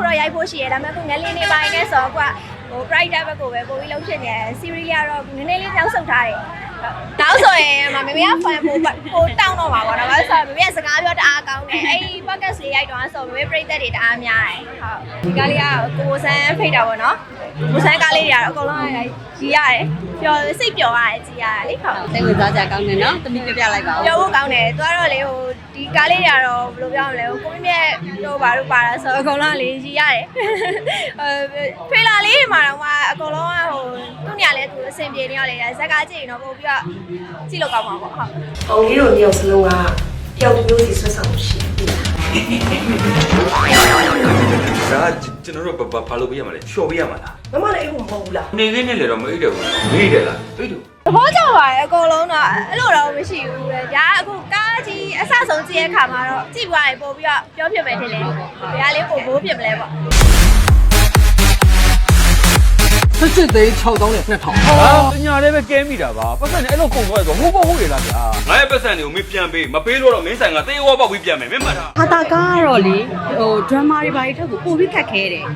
ခုတော့ရိုက်ဖို့ရှိရဒါပေမဲ့ခုငလင်းနေပိုင်းနဲ့ဆိုတော့ကွာဟို brighter ဘက်ကိုပဲပို့ပြီးလုံးဖြစ်နေတယ် series လေးကတော့နည်းနည်းလေးတောင်းဆုတ်ထားတယ်နောက်ဆိုရင်မမေမေက fan ပို့ပို့တောင်းတော့မှာပေါ့နော်။ဘာလို့ဆိုတော့မမေကစကားပြောတအားကောင်းတယ်။အဲ့ဒီ podcast လေးရိုက်တော့ဆိုမမေပရိသတ်တွေတအားများတယ်။ဟုတ်။ဒီကားလေးကကိုဆန်းဖိတ်တာပေါ့နော်။ကိုဆန်းကားလေးတွေကတော့အကုန်လုံးကြီးရတယ်။ပျော်စိတ်ပျော်ရတယ်ကြီးရတယ်လေ။ဟုတ်။စိတ်ဝင်စားကြကောင်းတယ်နော်သမီးပြပြလိုက်ပါဦးပြောဖို့ကောင်းတယ်သူကတော့လေဟိုဒီကားလေးတွေကတော့ဘယ်လိုပြောမလဲဟိုကိုမြင့်မြ တ်တို့ဘာတို့ပါတာဆိုတော့အကုန်လုံးကလေရီရတယ်အဲထွေလာလေးတွေမှာတော့ကအကုန်လုံးကဟိုသူ့ညာလဲသူအဆင်ပြေနေရလေဇက်ကားကြည့်ရင်တော့ပို့ပြီးတော့ကြည့်လို့ကောင်းမှာပေါ့ဟုတ်။အောင်လေးတို့နှစ်ယောက်စလုံးကတယောက်တစ်မျိုးစီဆွတ်ဆောင်မှုရှိပြီလားဒါကကျွန်တော်တို့ဘာဘာလုပ်ပေးရမှာလဲလျှော်ပေးရမှာလား။မမလည်းအိမ်ကိုမဟုတ်ဘူးလားနေလေးနဲ့လည်းတော့မအိတ်တယ်ဘူးမေ့တယ်လားအိတ်တယ်သဘောကျပါတယ်အကုန်လုံးတော့အဲ့လိုတော့မရှိဘူးပဲ။ဒါကအခုကားကြီးအဆ ဆုံးကြည့်ရတဲ့ခါမှာတော့ကြည့်ပွားရင်ပို့ပြီးတော့ပြောပြမယ်ထင်တယ်။ဒါလေးပို့ဘိုးပြမလဲပေါ့စစ်စစ်သိန်း6000နဲ့2000ဟာပညာလေးပဲကဲမိတာပါပတ်စံနဲ့အဲ့လိုကုန်သွားဆိုဟိုးဘောဟုတ်ရလားဗျာငါရဲ့ပတ်စံတွေကိုမင်းပြန်ပေးမပေးလို့တော့မင်းဆိုင်ကတေးဝါပေါက်ပြီးပြန်မယ်မင်းမှတ်တာဟာတာကားကတော့လေဟို drama တွေဘာတွေထက်ကိုပိုပြီးခက်ခဲတယ်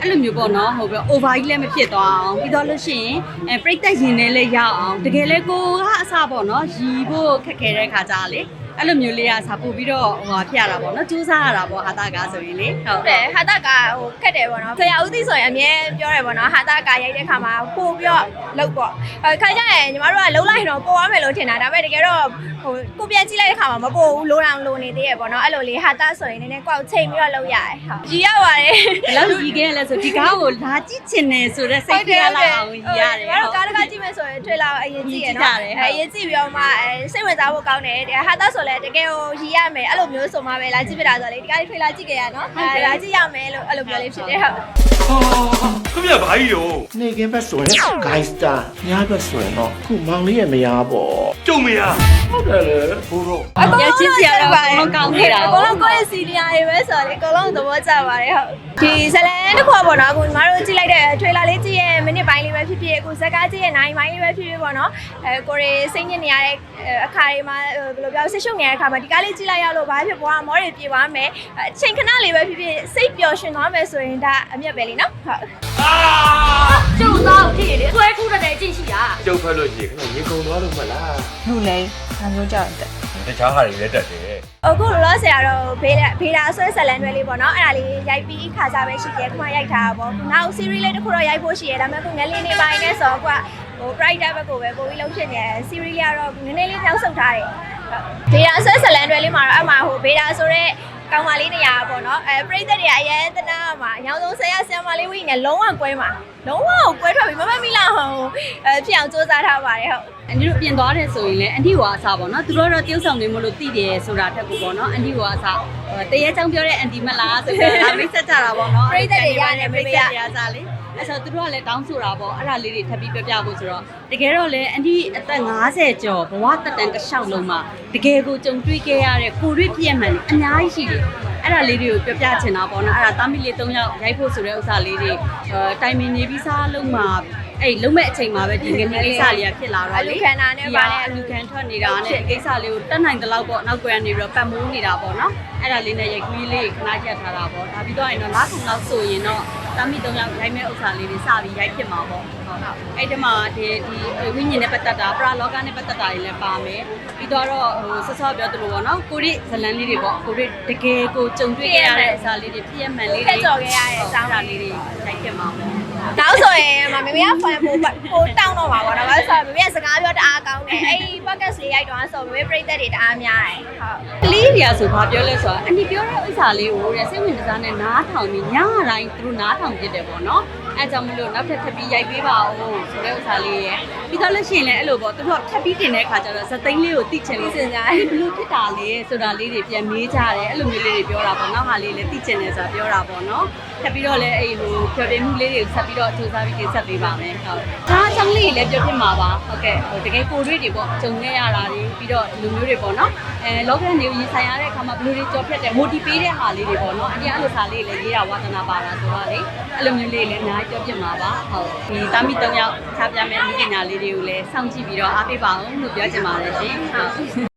အဲ့လိုမျိုးပေါ့နော်ဟိုပြီး over ကြီးလည်းမဖြစ်သွားအောင်ပြီးတော့လို့ရှိရင်အဲပြိတ်သက်ရင်လည်းလည်းရအောင်တကယ်လဲကိုကအစပေါ့နော်ရီဖို့ခက်ခဲတဲ့ခါကြလေ အဲ့လိုမျိုးလေးကစာပို့ပြီးတော့ဟိုဟာဖြစ်ရတာပေါ့နော်စူးစမ်းရတာပေါ့ဟာတာကားဆိုရင်လေဟုတ်ဟုတ်တယ်ဟာတာကဟိုခက်တယ်ပေါ့နော်ဆရာဦးသိဆိုရင်အမြဲပြောတယ်ပေါ့နော်ဟာတာကရိုက်တဲ့ခါမှာပို့ပြီးတော့လောက်ပေါ့အဲခါကျရင်ညီမတို့ကလုံးလိုက်ရင်တော့ပို့ရမယ်လို့ထင်တာဒါပေမဲ့တကယ်တော့ဟိုကိုပြန်ကြည့်လိုက်တဲ့ခါမှာမပို့ဘူးလိုတောင်လိုနေသေးရပေါ့နော်အဲ့လိုလေးဟာတာဆိုရင်နည်းနည်းကောက်ချိန်ပြီးတော့လောက်ရတယ်ဟုတ်ကြီးရပါတယ်ဘယ်လောက်ကြီးခဲ့လဲဆိုဒီကားကိုလာကြည့်ချင်တယ်ဆိုတော့စိတ်ထဲလာအောင်ကြီးရတယ်ညီမတို့ကားတကားကြည့်မယ်ဆိုရင်ထွေလာအရင်ကြည့်ရကြည့်ကြနော်တယ်အဲအရင်ကြည့်ပြီးတော့မှအဲစိတ်ဝင်စားဖို့ကောင်းတယ်တကယ်ဟာတာဆိုလည်းတကယ်ဟိုရီရမယ်အဲ့လိုမျိုးဆိုမှပဲလာကြည့်ပြတာဆိုလေဒီကားလေးထွေလာကြည့်ကြရနော်အဲလာကြည့်ရမယ်လို့အဲ့လိုပြောလေးဖြစ်တယ်ဟုတ်ခင်ဗျာဘာကြီးရောနေကင်းဘက်ဆိုရင် gangster ညားဘက်ဆိုရင်တော့ခုမောင်လေးရဲ့မယားပေါ့ကျုံမရဟုတ်တယ်လေဘိုးတော့အကုန်ရချင်းစီရတော့အကုန်လုံးကောင်းနေတာအကုန်လုံးကိုယ့်ရဲ့စီနီယာတွေပဲဆိုတော့လေအကုန်လုံးသဘောကျပါတယ်ဟုတ်ဒီဇလန်တစ်ခုပေါ့နော်အခုညီမတို့ကြည့်လိုက်တဲ့ထွေလာလေးကြည့်ရဲ့မိနစ်ပိုင်းလေးပဲဖြစ်ဖြစ်အခုဇက်ကားကြည့်ရဲ့နိုင်ပိုင်းလေးပဲဖြစ်ဖြစ်ပေါ့နော်အဲကိုရီစိတ်ညစ်နေရတဲ့အခါတွေမှာဘယ်လိုပြောဆစ်ရှုပ်နေတဲ့အခါမှာဒီကားလေးကြည့်လိုက်ရလို့ဘာဖြစ်ဘွားမောတွေပြေသွားမယ်အချိန်ခဏလေးပဲဖြစ်ဖြစ်စိတ်ပျော်ရွှင်သွားမယ်ဆိုရင်ဒါအမြတ်ပဲလीနော်ဟုတ်ကျုပ်သားကိုဖြစ်လေဆွဲခုရတဲ့အကျင့်ရှိတာကျုပ်ဖက်လို့ရှိရင်ခင်ဗျရေကုန်သွားလို့မလားလူလိန်အမျိုးကြောင့်တက်တခြားဟာတွေလည်းတက်တယ်အခုလောလောဆယ်ကတော့ဘေးလာဘေးလာဆွဲဇလန်တွေလေးပေါ့နော်အဲ့ဒါလေးရိုက်ပြီးခါစားပဲရှိတယ်ခုမှရိုက်ထားတာပေါ့ခုနောက် series လေးတစ်ခုတော့ရိုက်ဖို့ရှိရဒါပေမဲ့ခုငလင်းနေပိုင်းနဲ့ဆိုတော့ကွာဟို brighter ဘက်ကိုပဲပို့ပြီးလုံးဖြစ်နေတယ် series လေးကတော့နည်းနည်းလေးတောင်းဆုတ်ထားတယ်ဘေးလာဆွဲဇလန်တွေလေးမှာတော့အမှဟိုဘေးလာဆိုတော့ ကောင်မလေးနေရာပေါ့နော်အဲပြိသက်တွေကအရင်တနာမှာအရောင်ဆုံးဆရာဆရာမလေးဝိနေလုံးဝကွဲမှာ လုံးဝကိုကွဲထွက်ပြီးမမမီလာဟိုအဲဖြစ်အောင်စူးစမ်းထားပါတယ်ဟုတ်အန်တီတို့ပြင်သွားတယ်ဆိုရင်လည်းအန်တီကအစားပေါ့နော်သူတို့တော့တယောက်ဆောင်နေမလို့တည်တယ်ဆိုတာတက်ကိုပေါ့နော်အန်တီကအစားတရေချောင်းပြောတဲ့အန်တီမလားဆိုတော့ဒါမိတ်ဆက်ကြတာပေါ့နော်ပရိသတ်တွေရတယ်မေမိတ်မေဆကက်တွေအစားလေအဲ့ဆိုသူတို့ကလည်းတောင်းဆိုတာပေါ့အဲ့ဒါလေးတွေထပ်ပြီးပြပြဖို့ဆိုတော့တကယ်တော့လေအန်တီအသက်50ကျော်ဘဝတက်တန်တစ်လျှောက်လုံးမှာတကယ်ကိုကြုံတွေ့ခဲ့ရတဲ့ကိုရွေ့ပြည့်မှန်အများကြီးရှိတယ် အဲ့ဒါလေးတွေကိုပြပြချင်တာပေါ့နော်အဲ့ဒါတာမီလေး၃ယောက်ရိုက်ဖို့ဆိုတဲ့ဥစ္စာလေးတွေအဲတိုင်မင်နေပြီးစားလုံးမှာအဲ့လုံးမဲ့အချိန်မှာပဲဒီငနေကိစ္စလေးကဖြစ်လာတော့လေအလူခံတာနဲ့ပါလေအလူခံထွက်နေတာနဲ့ဒီကိစ္စလေးကိုတက်နိုင်တဲ့လောက်ပေါ့နောက်ကွယ်ကနေပြီးတော့ပတ်မိုးနေတာပေါ့နော်အဲ့ဒါလေးနဲ့ရိုက်ကူးလေးခဏရက်ထားတာပေါ့ဒါပြီးတော့ရင်တော့လားခုလောက်ဆိုရင်တော့ တမီ၃ယောက်ရိုက်မဲ့ဥစ္စာလေးတွေစပြီးရိုက်ဖြစ်မှာပေါ့ဟုတ်အဲ့ဒီမှာဒီဒီဝိညာဉ်နဲ့ပတ်သက်တာပရာလောကနဲ့ပတ်သက်တာတွေလည်းပါမယ်ပြီးတော့ဟိုဆော့ဆော့ပြောသလိုပေါ့နော်ကိုရိဇလန်လေးတွေပေါ့ကိုရိတကယ်ကိုကြုံတွေ့ခဲ့ရတဲ့ဥစ္စာလေးတွေပြည့်မှန်လေးတွေဖက်ကြော်ခဲ့ရတဲ့အကြောင်းဒါလေးတွေရိုက်ဖြစ်မှာပေါ့နောက်ဆိုရင်မမေမေက fan ပို့ပို့တောင်းတော့မှာပေါ့နော်။ဘာလို့ဆိုတော့မမေကစကားပြောတအားကောင်းတယ်။အဲ့ဒီ podcast လေးရိုက်တော့ဆိုမမေပရိသတ်တွေတအားများတယ်။ဟုတ်ကလေး တွေကဆိုဘာပြောလဲဆိုတော့အန်တီပြောတဲ့ဥစ္စာလေးကိုတဲ့စိတ်ဝင်စားနဲ့နားထောင်ပြီးညတိုင်းသူတို့နားထောင်ပြစ်တယ်ပေါ့နော်အဲကြောင့်မလို့နောက်ထပ်ထပ်ပြီးရိုက်ပေးပါဦးဆိုတဲ့ဥစ္စာလေးရယ်ပြီးတော့လို့ရှိရင်လည်းအဲ့လိုပေါ့သူတို့ကထပ်ပြီးတင်တဲ့အခါကျတော့ဇသိန်းလေးကိုတိချင်လို့စဉ်းစားအဲ့ဘလို့ဖြစ်တာလဲဆိုတာလေးတွေပြန်မေးကြတယ်အဲ့လိုမျိုးလေးတွေပြောတာပေါ့နောက်ဟာလေးလည်းတိချင်တယ်ဆိုတာပြောတာပေါ့နော်ထပ်ပြီးတော့လည်းအဲ့ဟိုဖြောပြမှုလေးတွေကိုဆက်ပြီးတော့စူးစမ်းပြီးတင်ဆက်ပေးပါမယ်ဟုတ်ဒါအကြောင်းလေးတွေလည်းပြောပြမှာပါဟုတ်ကဲ့ဟိုတကယ်ကိုတွေ့တွေပေါ့ဂျုံခဲ့ရတာတွေပြီးတော့ဒီလိုမျိုးတွေပေါ့နော်အဲလောကနေရင်ဆိုင်ရတဲ့အခါမှာဘယ်လိုတွေကြော်ဖြတ်တဲ့ motivate ပေးတဲ့ဟာလေးတွေပေါ့နော်အရင်အဲ့လိုစာလေးတွေလည်းရေးတာဝါသနာပါတာဆိုတော့လေအဲ့လိုမျိုးလေးလည်းအများကြီးပြောပြမှာပါဟုတ်ဒီတာမီ၃ယောက်ခြားပြမယ်အမှုပညာလေးတွေကိုလည်းစောင့်ကြည့်ပြီးတော့အားပေးပါအောင်လို့ပြောချင်ပါတယ်ရှင်ဟုတ်